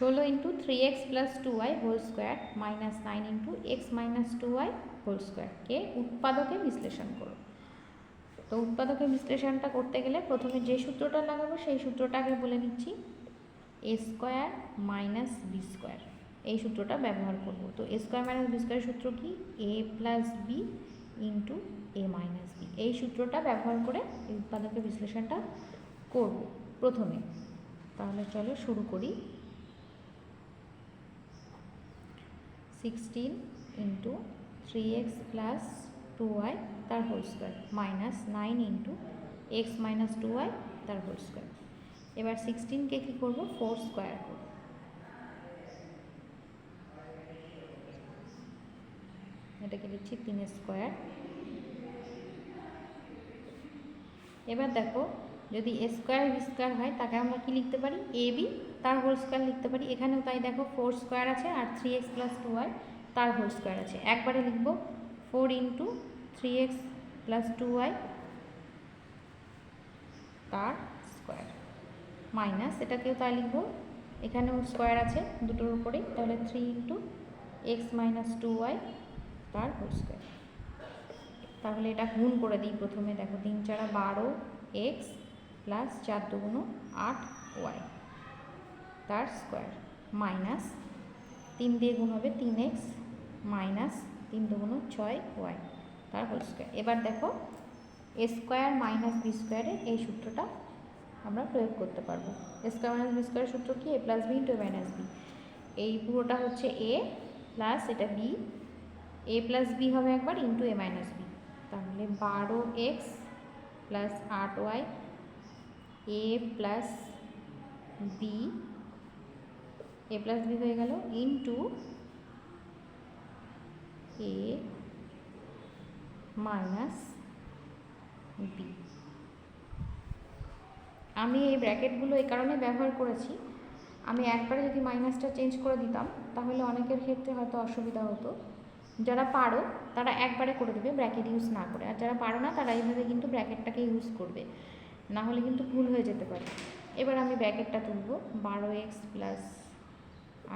ষোলো into three x plus two y whole square minus nine into x minus two y whole স্কোয়ারকে উৎপাদকে বিশ্লেষণ করো। তো উৎপাদকে বিশ্লেষণটা করতে গেলে প্রথমে যে সূত্রটা লাগাবো সেই সূত্রটাকে বলে নিচ্ছি। A square minus b square এই সূত্রটা ব্যবহার করব। তো এ স্কোয়ার মাইনাস বি স্কোয়ারের সূত্র কি? A plus b into a minus b এই সূত্রটা ব্যবহার করে এই উৎপাদকের বিশ্লেষণটা করব প্রথমে। তাহলে চলো শুরু করি। Sixteen into three x plus two y তার whole square minus nine into x minus two y তার হোল স্কোয়ার এবার সিক্সটিনকে কী করব? ফোর স্কোয়ার করব। এটাকে লিখছি তিন স্কোয়ার এবার দেখো যদি এ স্কোয়ার বি স্কোয়ার হয়, তাকে আমরা কি লিখতে পারি? এ বি তার হোল স্কোয়ার লিখতে পারি। এখানেও তাই দেখো ফোর স্কোয়ার আছে আর three x plus two y তার হোল স্কোয়ার আছে। একবারে লিখব four into three x plus two y তার স্কোয়ার মাইনাস এটাকেও তাই লিখব। এখানেও স্কোয়ার আছে, দুটোর উপরেই। তাহলে three into x minus two y তার হোল স্কোয়ার তাহলে এটা গুণ করে দিই প্রথমে। দেখো, তিন চারা বারো এক্স প্লাস চার দুগুণ আট ওয়াই। তার স্কোয়ার। মাইনাস তিন দিয়ে গুণ হবে তিন এক্স মাইনাস তিন দুগুণ ছয় ওয়াই। তার হোল স্কোয়ার। এবার দেখো, এ স্কোয়ার মাইনাস বি স্কোয়ারে এই সূত্রটা আমরা প্রয়োগ করতে পারব। এ স্কোয়ার মাইনাস বি স্কোয়ারের সূত্র কি? A plus b into minus b. এই পুরোটা হচ্ছে এ প্লাস এটা বি। এ প্লাস বি হবে একবার ইন্টু এ মাইনাস বি। তাহলে বারো এক্স প্লাস আট y a plus b a plus b হয়ে গেল ইন্টু এ মাইনাস বি আমি এই ব্র্যাকেটগুলো এই কারণে ব্যবহার করেছি। আমি একবারে যদি মাইনাসটা চেঞ্জ করে দিতাম, তাহলে অনেকের ক্ষেত্রে হয়তো অসুবিধা হতো। যারা পারো, তারা একবারে করে দেবে ব্র্যাকেট ইউজ না করে। আর যারা পারো না, তারা এইভাবে কিন্তু ব্র্যাকেটটাকে ইউজ করবে। না হলে কিন্তু ভুল হয়ে যেতে পারে। এবার আমি ব্র্যাকেটটা তুলব। বারো এক্স প্লাস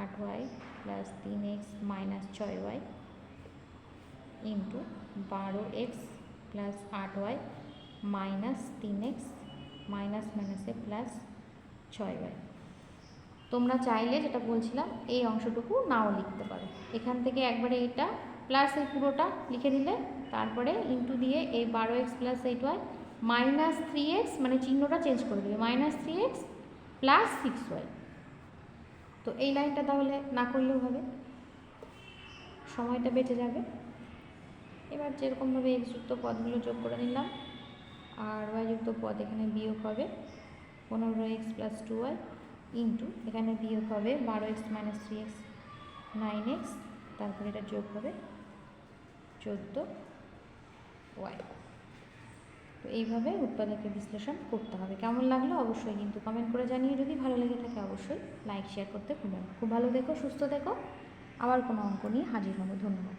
আট ওয়াই প্লাস তিন এক্স মাইনাস ছয় ওয়াই ইন্টু বারো এক্স প্লাস আট ওয়াই মাইনাস তিন এক্স মাইনাস মাইনাসে প্লাস ছয় ওয়াই। তোমরা চাইলে যেটা বলছিলাম, এই অংশটুকু নাও লিখতে পারো। এখান থেকে একবারে এটা প্লাস এই পুরোটা লিখে দিলে তারপরে ইন্টু দিয়ে এই বারো x plus eight y minus three x মানে চিহ্নটা চেঞ্জ করে দেবে minus three x plus six y তো এই লাইনটা তাহলে না করলেও হবে। সময়টা বেঁচে যাবে। এবার যেরকমভাবে এক্সযুক্ত পদগুলো যোগ করে নিলাম, আর ওয়াইযুক্ত পদ এখানে বিয়োগ হবে পনেরো x plus two y into এখানে বিয়োগ হবে বারো x minus three x nine x তারপরে এটা যোগ হবে চোদ্দ ওয়াই তো এইভাবে উৎপাদকের বিশ্লেষণ করতে হবে। কেমন লাগল অবশ্যই কিন্তু কমেন্ট করে জানিয়ে যদি ভালো লেগে থাকে অবশ্যই লাইক শেয়ার করতে ভুলবেন খুব ভালো দেখো সুস্থ দেখো আবার কোনো অঙ্ক নিয়ে হাজির হব। ধন্যবাদ।